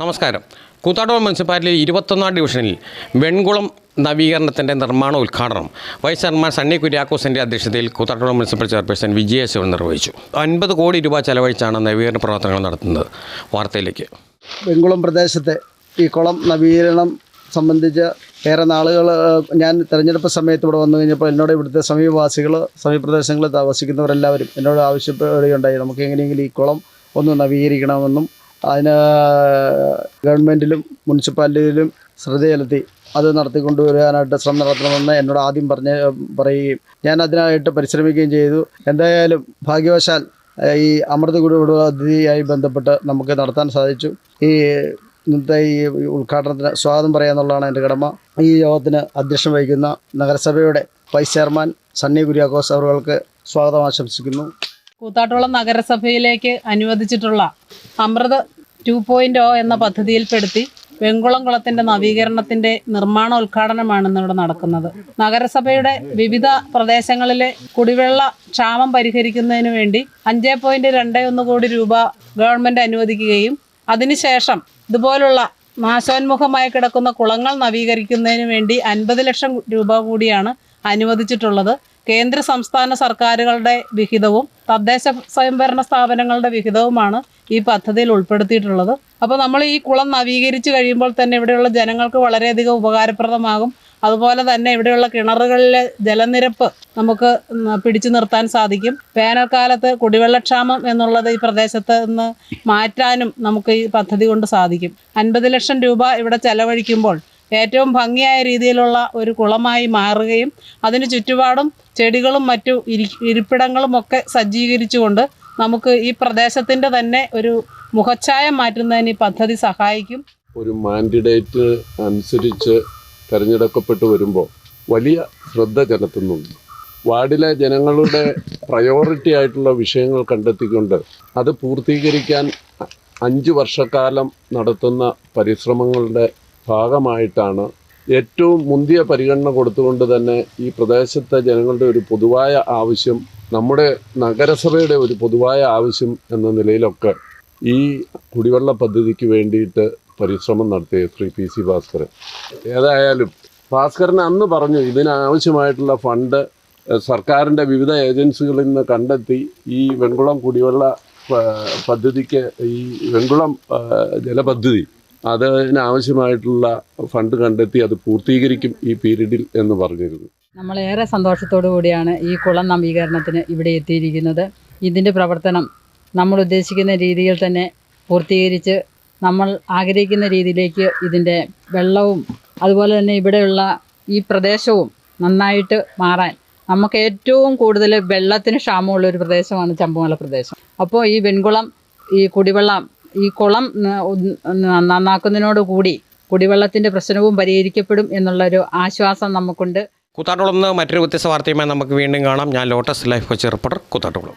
നമസ്കാരം. കൂത്താടോൾ മുനിസിപ്പാലിറ്റി ഇരുപത്തൊന്നാം ഡിവിഷനിൽ വെൺകുളം നവീകരണത്തിന്റെ നിർമ്മാണ ഉദ്ഘാടനം വൈസ് ചെയർമാൻ സണ്ണി കുര്യാക്കോസിന്റെ അധ്യക്ഷതയിൽ കൂത്താടോൾ മുനിസിപ്പൽ ചെയർപേഴ്സൺ വിജയ ശിവൻ നിർവഹിച്ചു. അൻപത് കോടി രൂപ ചെലവഴിച്ചാണ് നവീകരണ പ്രവർത്തനങ്ങൾ നടത്തുന്നത്. വാർത്തയിലേക്ക്. വെൺകുളം പ്രദേശത്തെ ഈ കുളം നവീകരണം സംബന്ധിച്ച് ഏറെ നാളുകൾ ഞാൻ തിരഞ്ഞെടുപ്പ് സമയത്ത് ഇവിടെ വന്നു കഴിഞ്ഞപ്പോൾ എന്നോട് ഇവിടുത്തെ സമീപവാസികൾ സമീപപ്രദേശങ്ങളിൽ താമസിക്കുന്നവരെല്ലാവരും എന്നോട് ആവശ്യപ്പെടുകയുണ്ടായി. നമുക്ക് എങ്ങനെയെങ്കിലും ഈ കുളം ഒന്ന് നവീകരിക്കണമെന്നും അതിന് ഗവൺമെന്റിലും മുനിസിപ്പാലിറ്റിയിലും ശ്രദ്ധ ചെലുത്തി അത് നടത്തിക്കൊണ്ടുവരാനായിട്ട് ശ്രമം നടത്തണമെന്ന് എന്നോട് ആദ്യം പറഞ്ഞ് പറയുകയും ഞാൻ അതിനായിട്ട് പരിശ്രമിക്കുകയും ചെയ്തു. എന്തായാലും ഭാഗ്യവശാൽ ഈ അമൃത് കുടിവെള്ള ബന്ധപ്പെട്ട് നമുക്ക് നടത്താൻ സാധിച്ചു. ഈ ഇന്നത്തെ ഈ ഉദ്ഘാടനത്തിന് സ്വാഗതം പറയാന്നുള്ളതാണ് എന്റെ കടമ. ഈ യോഗത്തിന് അധ്യക്ഷം വഹിക്കുന്ന നഗരസഭയുടെ വൈസ് ചെയർമാൻ സണ്ണി കുര്യാക്കോസ് അവർക്ക് സ്വാഗതം ആശംസിക്കുന്നു. കൂത്താട്ടോളം നഗരസഭയിലേക്ക് അനുവദിച്ചിട്ടുള്ള അമൃത് ടു പോയിന്റ് ഒ എന്ന പദ്ധതിയിൽപ്പെടുത്തി വെങ്കുളം കുളത്തിന്റെ നവീകരണത്തിന്റെ നിർമ്മാണ ഉദ്ഘാടനമാണ് ഇന്നിവിടെ നടക്കുന്നത്. നഗരസഭയുടെ വിവിധ പ്രദേശങ്ങളിലെ കുടിവെള്ള ക്ഷാമം പരിഹരിക്കുന്നതിന് വേണ്ടി അഞ്ച് പോയിന്റ് രണ്ട് ഒന്ന് കോടി രൂപ ഗവൺമെന്റ് അനുവദിക്കുകയും അതിനുശേഷം ഇതുപോലുള്ള നാശോന്മുഖമായി കിടക്കുന്ന കുളങ്ങൾ നവീകരിക്കുന്നതിന് വേണ്ടി അൻപത് ലക്ഷം രൂപ കൂടിയാണ് അനുവദിച്ചിട്ടുള്ളത്. കേന്ദ്ര സംസ്ഥാന സർക്കാരുകളുടെ വിഹിതവും തദ്ദേശ സ്വയംഭരണ സ്ഥാപനങ്ങളുടെ വിഹിതവുമാണ് ഈ പദ്ധതിയിൽ ഉൾപ്പെടുത്തിയിട്ടുള്ളത്. അപ്പോൾ നമ്മൾ ഈ കുളം നവീകരിച്ച് കഴിയുമ്പോൾ തന്നെ ഇവിടെയുള്ള ജനങ്ങൾക്ക് വളരെയധികം ഉപകാരപ്രദമാകും. അതുപോലെ തന്നെ ഇവിടെയുള്ള കിണറുകളിലെ ജലനിരപ്പ് നമുക്ക് പിടിച്ചു നിർത്താൻ സാധിക്കും. വേനൽക്കാലത്ത് കുടിവെള്ളക്ഷാമം എന്നുള്ളത് ഈ പ്രദേശത്ത് നിന്ന് മാറ്റാനും നമുക്ക് ഈ പദ്ധതി കൊണ്ട് സാധിക്കും. അൻപത് ലക്ഷം രൂപ ഇവിടെ ചെലവഴിക്കുമ്പോൾ ഏറ്റവും ഭംഗിയായ രീതിയിലുള്ള ഒരു കുളമായി മാറുകയും അതിന് ചുറ്റുപാടും ചെടികളും മറ്റു ഇരി ഇരിപ്പിടങ്ങളും ഒക്കെ സജ്ജീകരിച്ചുകൊണ്ട് നമുക്ക് ഈ പ്രദേശത്തിന്റെ തന്നെ ഒരു മുഖച്ഛായ മാറ്റുന്നതിന് ഈ പദ്ധതി സഹായിക്കും. ഒരു മാൻഡിഡേറ്റ് അനുസരിച്ച് തിരഞ്ഞെടുക്കപ്പെട്ടു വരുമ്പോൾ വലിയ ശ്രദ്ധ ചെലുത്തുന്നുണ്ട്. വാർഡിലെ ജനങ്ങളുടെ പ്രയോറിറ്റി ആയിട്ടുള്ള വിഷയങ്ങൾ കണ്ടെത്തിക്കൊണ്ട് അത് പൂർത്തീകരിക്കാൻ അഞ്ച് വർഷക്കാലം നടത്തുന്ന പരിശ്രമങ്ങളുടെ ഭാഗമായിട്ടാണ് ഏറ്റവും മുന്തിയ പരിഗണന കൊടുത്തുകൊണ്ട് തന്നെ ഈ പ്രദേശത്തെ ജനങ്ങളുടെ ഒരു പൊതുവായ ആവശ്യം നമ്മുടെ നഗരസഭയുടെ ഒരു പൊതുവായ ആവശ്യം എന്ന നിലയിലൊക്കെ ഈ കുടിവെള്ള പദ്ധതിക്ക് വേണ്ടിയിട്ട് പരിശ്രമം നടത്തിയ ശ്രീ പി സി ഭാസ്കരൻ. ഏതായാലും ഭാസ്കരൻ അന്ന് പറഞ്ഞു ഇതിനാവശ്യമായിട്ടുള്ള ഫണ്ട് സർക്കാരിന്റെ വിവിധ ഏജൻസികളിൽ നിന്ന് കണ്ടെത്തി ഈ വെൺകുളം കുടിവെള്ള പദ്ധതിക്ക് ഈ വെൺകുളം ജലപദ്ധതി അതിനാവശ്യമായിട്ടുള്ള ഫണ്ട് കണ്ടെത്തി അത് പൂർത്തീകരിക്കും ഈ പീരീഡിൽ എന്ന് പറഞ്ഞിരുന്നു. നമ്മളേറെ സന്തോഷത്തോടു കൂടിയാണ് ഈ കുളം നവീകരണത്തിന് ഇവിടെ എത്തിയിരിക്കുന്നത്. ഇതിന്റെ പ്രവർത്തനം നമ്മൾ ഉദ്ദേശിക്കുന്ന രീതിയിൽ തന്നെ പൂർത്തീകരിച്ച് നമ്മൾ ആഗ്രഹിക്കുന്ന രീതിയിലേക്ക് ഇതിന്റെ വെള്ളവും അതുപോലെ തന്നെ ഇവിടെയുള്ള ഈ പ്രദേശവും നന്നായിട്ട് മാറാൻ നമുക്ക് ഏറ്റവും കൂടുതൽ വെള്ളത്തിന് ക്ഷാമമുള്ള ഒരു പ്രദേശമാണ് ചമ്പുമല പ്രദേശം. അപ്പോൾ ഈ വെൺകുളം ഈ കുടിവെള്ളം ഈ കുളം നന്നാക്കുന്നതിനോട് കൂടി കുടിവെള്ളത്തിന്റെ പ്രശ്നവും പരിഹരിക്കപ്പെടും എന്നുള്ളൊരു ആശ്വാസം നമുക്കുണ്ട്. കൂത്താട്ടോളം മറ്റൊരു വ്യത്യസ്ത വാർത്തയുമായി നമുക്ക് വീണ്ടും കാണാം. ഞാൻ Lotus Life Kochi reporter Koothattukulam.